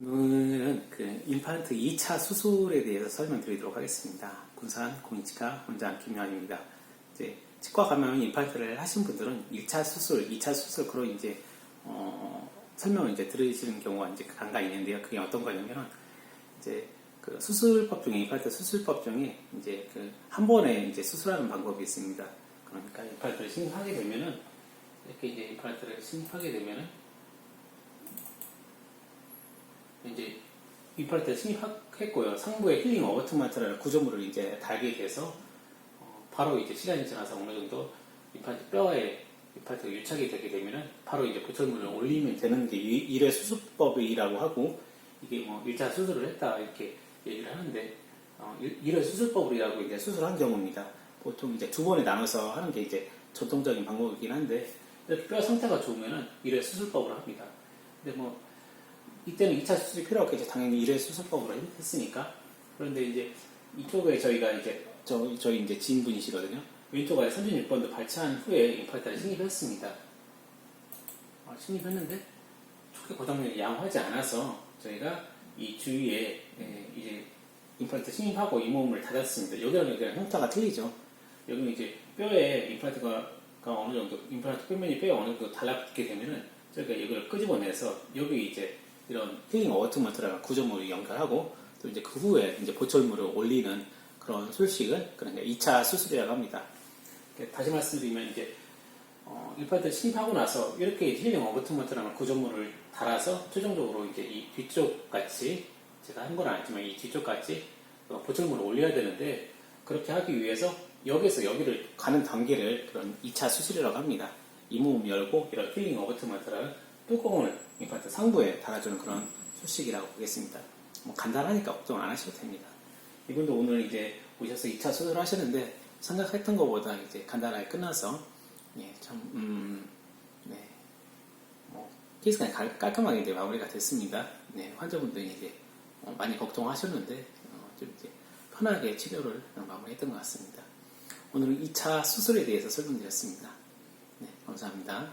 오늘은 그 임플란트 2차 수술에 대해서 설명드리도록 하겠습니다. 군산 공인치과 원장 김요한입니다. 이제 치과 가면 임플란트를 하신 분들은 1차 수술, 2차 수술 그런 이제 어, 설명을 이제 들으시는 경우가 이제 간간히 있는데요. 그게 어떤 거냐면은 이제 그 수술법 중에 임플란트 수술법 중에 이제 그 한 번에 이제 수술하는 방법이 있습니다. 그러니까 임플란트를 신입하게 되면은 이렇게 이제 임플란트를 신입하게 되면은 이제 임플란트를 신입했고요. 상부에 힐링 어버트먼트라는 구조물을 이제 달게 돼서 어, 바로 이제 시간이 지나서 어느 정도 임플란트 뼈에 임플란트가 유착이 되게 되면은 바로 이제 보철물을 올리면 되는 게 이- 1회 수술법이라고 하고 이게 뭐 1차 수술을 했다 이렇게 얘기를 하는데 어, 1회 수술법이라고 이제 수술한 경우입니다. 보통 이제 두 번에 나눠서 하는 게 이제 전통적인 방법이긴 한데 이렇게 뼈 상태가 좋으면은 1회 수술법으로 합니다. 근데 뭐 이때는 2차 수술이 필요 없겠죠. 당연히 1회 수술법으로 했으니까. 그런데 이제 이쪽에 저희가 이제 저, 저희 이제 지인분이시거든요. 왼쪽 아래 36번도 발치한 후에 임플란트를 신입했습니다. 아, 신입했는데 초기 고정력이 양호하지 않아서 저희가 이 주위에 예, 이제 임플란트 신입하고 이 몸을 닫았습니다. 여기랑 여기랑 형태가 틀리죠. 여기는 이제 뼈에 임플란트가 가 어느 정도 임플란트 표면이 뼈에 어느 정도 달라붙게 되면은 저희가 이걸 끄집어내서 여기 이제 이런 힐링 어워트먼트라는 구조물을 연결하고 또 이제 그 후에 이제 보철물을 올리는 그런 술식을 그러니까 2차 수술이라고 합니다. 다시 말씀드리면 이제 어, 임플란트 신입하고 나서 이렇게 힐링 어버트먼트라는 구조물을 달아서 최종적으로 이제 이 뒤쪽 같이 제가 한 건 아니지만 이 뒤쪽 같이 어, 보철물을 올려야 되는데 그렇게 하기 위해서 여기서 여기를 가는 단계를 그런 2차 수술이라고 합니다. 이 몸 열고 이런 힐링 어버트먼트라는 뚜껑을 임플란트 상부에 달아주는 그런 수식이라고 보겠습니다. 뭐 간단하니까 걱정 안 하셔도 됩니다. 이분도 오늘 이제 오셔서 2차 수술을 하시는데 생각했던 것보다 이제 간단하게 끝나서 예, 참, 음, 네. 뭐, 케이스가 깔- 깔끔하게 이제 마무리가 됐습니다. 네, 환자분들이 이제 어, 많이 걱정하셨는데, 어, 좀 이제 편하게 치료를 마무리했던 것 같습니다. 오늘은 2차 수술에 대해서 설명드렸습니다. 네, 감사합니다.